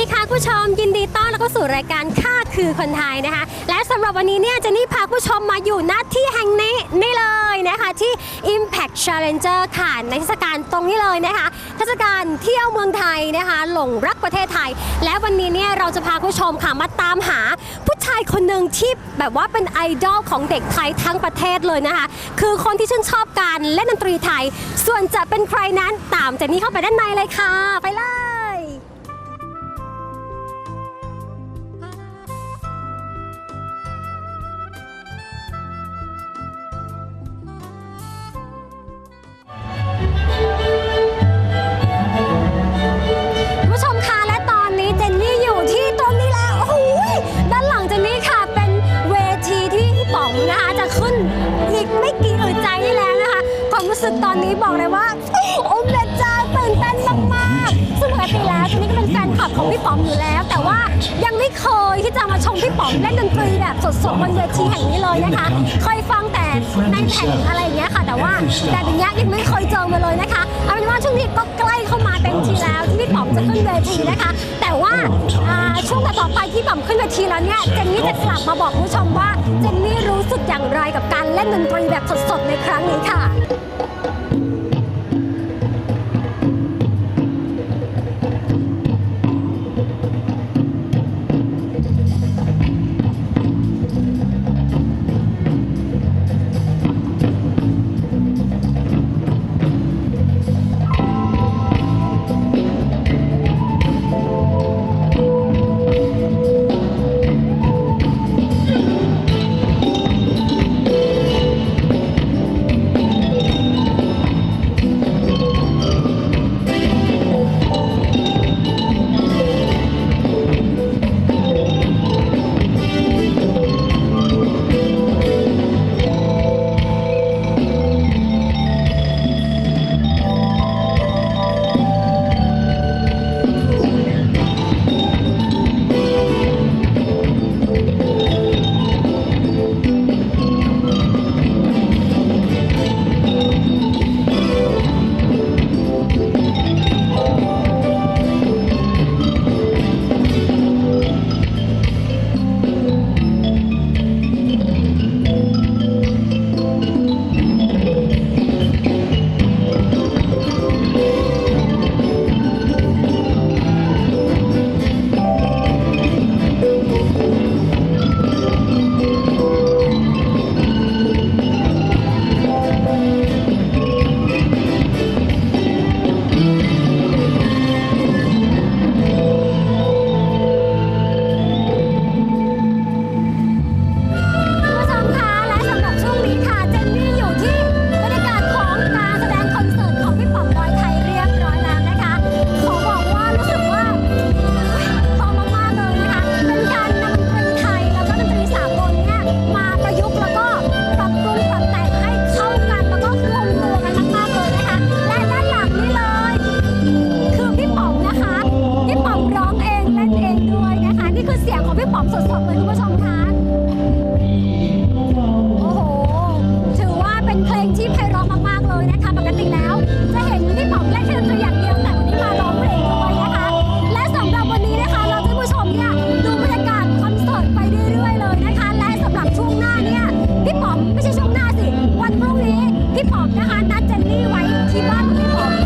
วัสดีค่ะผู้ชมยินดีต้อนรับเข้าสู่รายการค่าคือคนไทยนะคะ และสำหรับวันนี้เนี่ยเจนนี่พาผู้ชมมาอยู่ณที่แห่งนี้นี่เลยนะคะที่ Impact Challenger ค่ะในเทศกาลตรงนี้เลยนะคะเทศกาลเที่ยวเมืองไทยนะคะ หลงรักประเทศไทย และวันนี้เนี่ยเราจะพาผู้ชมค่ะมาตามหาผู้ชายคนหนึ่งที่แบบว่าเป็นไอดอลของเด็กไทยทั้งประเทศเลยนะคะ คือคนที่ชื่นชอบการเล่นดนตรีไทย ส่วนจะเป็นใครนั้นตามเจนนี่เข้าไปด้านในเลยค่ะ ไปเลย สึกตอนนี้บอกเลยว่าโอ้แม่เจ้าตื่นเต้นมากๆซึ่งปกติแล้วเจนนี่ก็เป็นแฟนคลับของพี่ป๋องอยู่แล้ว แต่ว่ายังไม่เคยที่จะมาชมพี่ป๋องเล่นดนตรีแบบสดๆบนเวทีแห่งนี้เลยนะคะเคยฟังแต่ในแผ่นอะไรอย่างเงี้ยค่ะ แต่ว่าแต่อย่เงี้ยยังไม่เคยเจอมาเลยนะคะเอาเป็นว่าช่วงนี้ก็ใกล้เข้ามาเต็มทีแล้วที่พี่ป๋อมจะขึ้นเวทีนะคะ แต่ว่าช่วงต่อไปที่ป๋อมขึ้นเวทีแล้วเนี่ยเจนนี่จะกลับมาบอกผู้ชมว่าเจนนี่รู้สึกอย่างไรกับการเล่นดนตรีแบบสดๆในครั้งนี้ค่ะ หน้าสิ วันพรุ่งนี้พี่ป๋อมนะคะนัดเจนนี่ไว้ที่บ้านของพี่ป๋อม